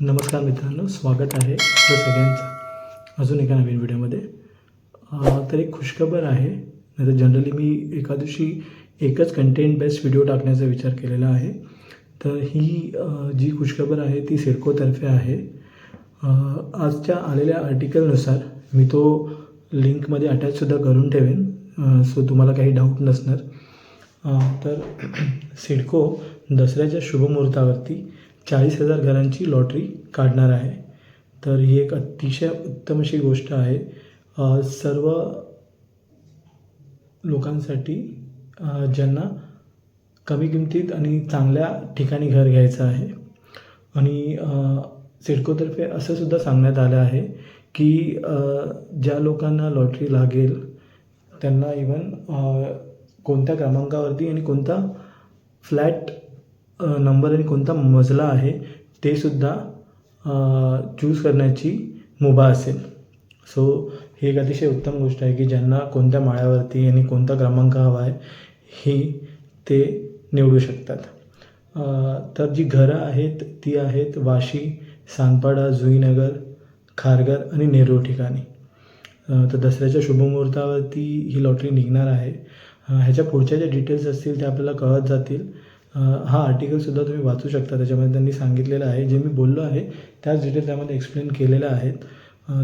नमस्कार मित्रांनो स्वागत आहे आपलं सगळ्यांचं अजून एका नवीन व्हिडिओमध्ये. तर एक खुशखबर आहे नाही तर जनरली मी एका दिवशी एकच कंटेंट बेस्ट व्हिडिओ टाकण्याचा विचार केलेला आहे. तर ही जी खुशखबर आहे ती सिडकोतर्फे आहे. आजच्या आलेल्या आर्टिकलनुसार मी तो लिंकमध्ये अटॅचसुद्धा करून ठेवेन सो तुम्हाला काही डाऊट नसणार. तर सिडको दसऱ्याच्या शुभमुहूर्तावरती चाळीस हजार घरांची लॉटरी काढणार आहे. तर ही एक अतिशय उत्तम अशी गोष्ट आहे. सर्व लोकांसाठी ज्यांना कमी किमतीत आणि चांगल्या ठिकाणी घर घ्यायचं आहे. आणि सिडकोतर्फे असं सुद्धा सांगण्यात आलं आहे की ज्या लोकांना लॉटरी लागेल त्यांना इवन कोणत्या क्रमांकावरती आणि कोणता फ्लॅट नंबर आणि कोणता मजला आहे ते सुद्धा चूज करण्याची मुभा असेल. सो ही एक अतिशय उत्तम गोष्ट आहे की ज्यांना कोणत्या माळ्यावरती आणि कोणता क्रमांक हवा आहे ही ते निवडू शकतात. तर जी घरं आहेत ती आहेत वाशी सानपाडा जुईनगर खारघर आणि नेरूळ ठिकाणी. तर दसऱ्याच्या शुभमुहूर्तावरती ही लॉटरी निघणार आहे. ह्याच्या पुढच्या ज्या डिटेल्स असतील त्या आपल्याला कळत जातील. हा आर्टिकलसुद्धा तुम्ही वाचू शकता. त्याच्यामध्ये त्यांनी सांगितलेलं आहे. जे मी बोललो आहे त्याच डिटेल त्यामध्ये एक्सप्लेन केलेल्या आहेत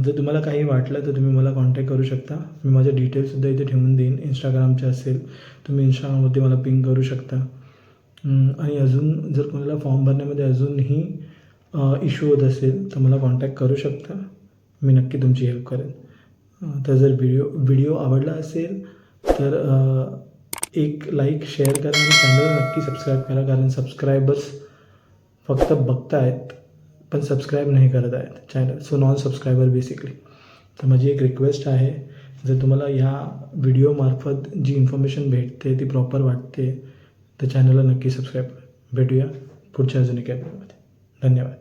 जर तुम्हाला काही वाटलं तर तुम्ही मला कॉन्टॅक्ट करू शकता. मी माझ्या डिटेल्ससुद्धा इथे ठेवून देईन. इंस्टाग्रामचे असेल तुम्ही इंस्टाग्रामवरती मला पिंग करू शकता. आणि अजून जर कोणाला फॉर्म भरण्यामध्ये अजूनही इश्यू होत असेल तर मला कॉन्टॅक्ट करू शकता. मी नक्की तुमची हेल्प करेन. तर जर व्हिडिओ व्हिडिओ आवडला असेल तर एक लाईक शेअर करा आणि चॅनल नक्की सबस्क्राईब करा. कारण सबस्क्रायबर्स फक्त बघतायत पण सबस्क्राईब नाही करत आहेत channel so non subscriber basically तर माझी एक रिक्वेस्ट आहे जर तुम्हाला ह्या व्हिडिओमार्फत जी इन्फॉर्मेशन भेटते ती प्रॉपर वाटते तर चॅनलला नक्की सबस्क्राईब करा. भेटूया पुढच्या अजून एका व्हिडिओमध्ये धन्यवाद.